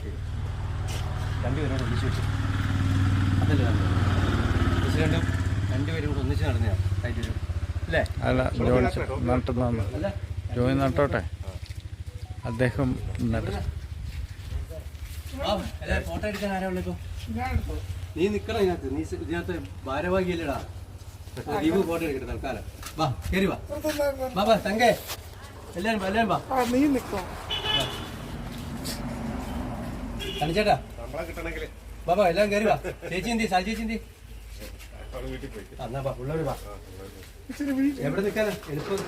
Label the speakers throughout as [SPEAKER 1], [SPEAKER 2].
[SPEAKER 1] Start ചെയ്തു രണ്ടുപേരും കൂടെ ഒന്നിച്ച് വെച്ചു. അതല്ലേ പ്രസിഡന്റും രണ്ടുപേരും കൂടെ ഒന്നിച്ച് നടന്നതാണ് കൈത്തരും അല്ലേ?
[SPEAKER 2] അല്ല ജോൺ നട്ടുന്ന
[SPEAKER 1] അല്ല.
[SPEAKER 2] ജോയി നട്ടോട്ടെ? അദ്ദേഹം നട്ട.
[SPEAKER 1] ഫോട്ടോ എടുക്കാൻ ആരാ വിളിക്കും നീ നിക്കണം ഇതിനകത്ത്. നീ ഇതിനകത്ത് ഭാരവാഹിയല്ലടാ. ദീപു ഫോട്ടോ എടുക്കട്ടെ തൽക്കാലം. വാ കയറി വാ. വാ വാ തങ്കേ. എല്ലാരും വാ, എല്ലാരും വാ.
[SPEAKER 3] നീ നിക്കോ.
[SPEAKER 1] തനിച്ചേട്ടാ വാ വാ എല്ലാരും കയറി വാ. ചേച്ചി എന്തി സാൽ ചേച്ചി എന്തി. എന്നാ വാ. ഉള്ളവര് വാ എവിടെ നിൽക്കാനാ? എളുപ്പം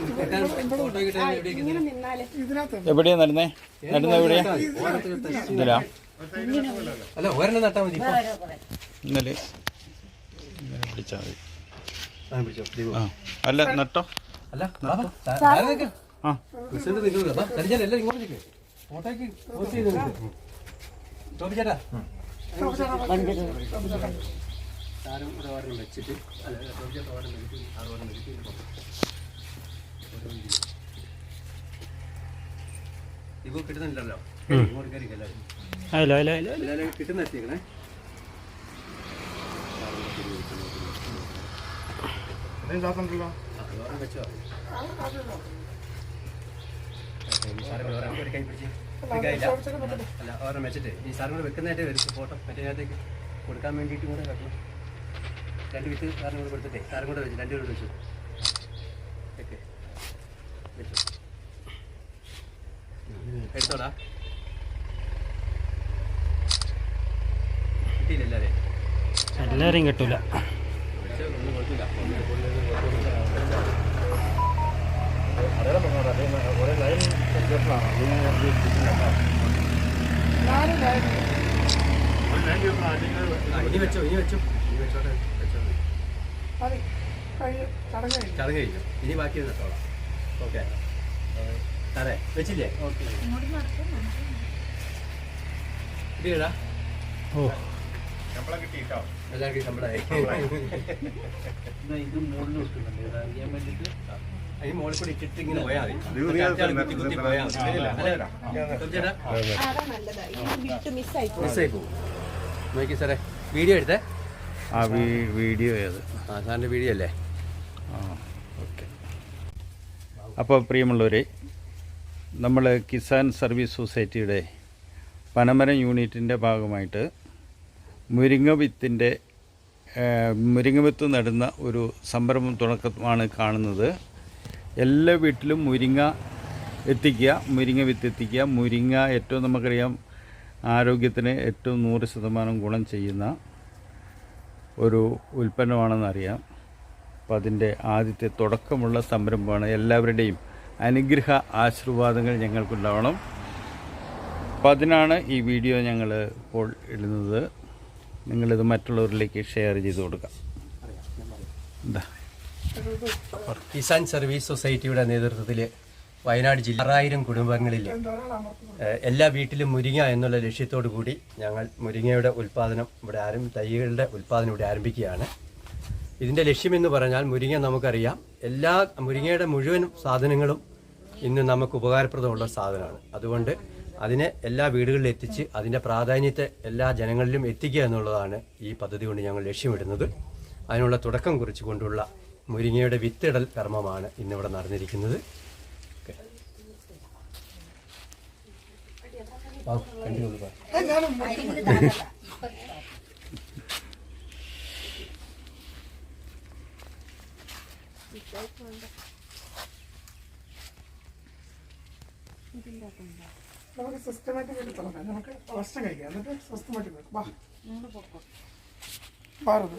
[SPEAKER 2] എവിടെയാ നടുന്നേ? നടുന്ന എവിടെയാ? ഇതിലാ?
[SPEAKER 1] അല്ല ഒരെണ്ണം നട്ടാ മതി.
[SPEAKER 2] ഇന്നലെ. മതി.
[SPEAKER 1] പിടിച്ചോ, ദീപു.
[SPEAKER 2] അല്ല നട്ടോ?
[SPEAKER 1] അല്ല.
[SPEAKER 2] ആ.
[SPEAKER 1] പ്രസിഡന്റ്. വാ, തനിച്ചേട്ടാ, എല്ലാരും ഇങ്ങോട്ട് നിൽക്ക്. ഫോട്ടോയ്ക്ക് പോസ്റ്റ് ചെയ്ത് ചേട്ടാ താരം ഒരു ഓർഡർ വെച്ചിട്ട് അല്ല ചേട്ടാ ഓർഡർ വെച്ചിട്ട് ആറ് ഓർഡർ വെച്ചിട്ട് നോക്കാം. കിട്ടുന്നില്ലല്ലോ ഹലോ
[SPEAKER 2] അല്ല അല്ല
[SPEAKER 1] എല്ലാവരും കിട്ടുന്ന ആ, വെച്ചോ ഒരു കൈ പിടിച്ച് അല്ല ഓർഡർ വെച്ചിട്ട് ഈ സാറും കൂടെ വെക്കുന്നതായിട്ട് വരും ഫോട്ടോ. മറ്റേ അതിനകത്തേക്ക് കൊടുക്കാൻ വേണ്ടിയിട്ട് കൂടെ വെക്കണം. രണ്ട് വിത്ത് സാറിന് കൂടെ കൊടുത്തിട്ടേ. സാറും കൂടെ വെച്ചു. രണ്ടുപേരും വെച്ചു. ഓക്കെ വെച്ചു. എടുത്തോടാ. കിട്ടിയില്ല എല്ലാവരെയും.
[SPEAKER 2] എല്ലാരെയും കിട്ടൂല.
[SPEAKER 1] ഒന്നും കുഴപ്പമില്ല
[SPEAKER 3] ചടങ്ങ് കഴിഞ്ഞു
[SPEAKER 1] ഇനി ബാക്കി നട്ടോളാം ഓക്കെ. സാറേ വെച്ചില്ലേ കിട്ടിയടാ
[SPEAKER 2] ഓ
[SPEAKER 1] എല്ലാവർക്കും ശമ്പളമായി കൂടി ഇട്ടിട്ട് ഇങ്ങനെ പോയാൽ മതി. അത്യാവശ്യം കുത്തി കുത്തി പോയാൽ മതി. ശരിയല്ലേ? അല്ലേ? ചോദിച്ചേട്ടാ
[SPEAKER 4] അതാ നല്ലതാ. ഇത് വിട്ട് മിസ്സായി
[SPEAKER 1] പോകും നോക്കി സാറേ വീഡിയോ എടുത്തേ?
[SPEAKER 2] ആ വീ- വീഡിയോ ഏത്?
[SPEAKER 1] ആ സാറിന്റെ വീഡിയോ അല്ലേ?
[SPEAKER 2] ആ ഓക്കെ. അപ്പോൾ പ്രിയമുള്ളവരെ നമ്മൾ കിസാൻ സർവീസ് സൊസൈറ്റിയുടെ പനമരം യൂണിറ്റിന്റെ ഭാഗമായിട്ട് മുരിങ്ങ വിത്തിന്റെ മുരിങ്ങ വിത്ത് നടുന്ന ഒരു സംരംഭം തുടക്കമാണ് കാണുന്നത്. എല്ലാ വീട്ടിലും മുരിങ്ങ എത്തിക്കുക മുരിങ്ങ വിത്ത് എത്തിക്കുക. മുരിങ്ങ ഏറ്റവും നമുക്കറിയാം ആരോഗ്യത്തിന് ഏറ്റവും നൂറ് ശതമാനം ഗുണം ചെയ്യുന്ന ഒരു ഉൽപ്പന്നമാണെന്നറിയാം. അപ്പോൾ അതിന്റെ ആദ്യത്തെ തുടക്കമുള്ള സംരംഭമാണ് എല്ലാവരുടെയും അനുഗ്രഹ ആശീർവാദങ്ങൾ ഞങ്ങൾക്കുണ്ടാവണം. അപ്പം അതിനാണ് ഈ വീഡിയോ ഞങ്ങൾ ഇപ്പോൾ ഇടുന്നത്. നിങ്ങളിത് മറ്റുള്ളവരിലേക്ക് ഷെയർ ചെയ്ത് കൊടുക്കാം. എന്താ
[SPEAKER 1] കിസാൻ സർവീസ് സൊസൈറ്റിയുടെ നേതൃത്വത്തിൽ വയനാട് ജില്ല ആറായിരം കുടുംബങ്ങളിൽ എല്ലാ വീട്ടിലും മുരിങ്ങ എന്നുള്ള ലക്ഷ്യത്തോടു കൂടി ഞങ്ങൾ മുരിങ്ങയുടെ ഉൽപ്പാദനം ഇവിടെ ആരും തൈകളുടെ ഉൽപ്പാദനം ഇവിടെ ആരംഭിക്കുകയാണ്. ഇതിന്റെ ലക്ഷ്യമെന്ന് പറഞ്ഞാൽ മുരിങ്ങ നമുക്കറിയാം. എല്ലാ മുരിങ്ങയുടെ മുഴുവൻ സാധനങ്ങളും ഇന്ന് നമുക്ക് ഉപകാരപ്രദമുള്ള സാധനമാണ്. അതുകൊണ്ട് അതിനെ എല്ലാ വീടുകളിലും എത്തിച്ച് അതിന്റെ പ്രാധാന്യത്തെ എല്ലാ ജനങ്ങളിലും എത്തിക്കുക എന്നുള്ളതാണ് ഈ പദ്ധതി കൊണ്ട് ഞങ്ങൾ ലക്ഷ്യമിടുന്നത്. അതിനുള്ള തുടക്കം കുറിച്ചുകൊണ്ടുള്ള മുരിങ്ങയുടെ വിത്തിടൽ കർമ്മമാണ് ഇന്നിവിടെ നടന്നിരിക്കുന്നത്.
[SPEAKER 3] നമുക്ക് സിസ്റ്റമാറ്റിക് ആയിട്ട് തുടങ്ങാം. നമുക്ക് ഫസ്റ്റ് കഴിക്കാം. എന്നിട്ട് സിസ്റ്റമാറ്റിക് വാ. ഭാരത്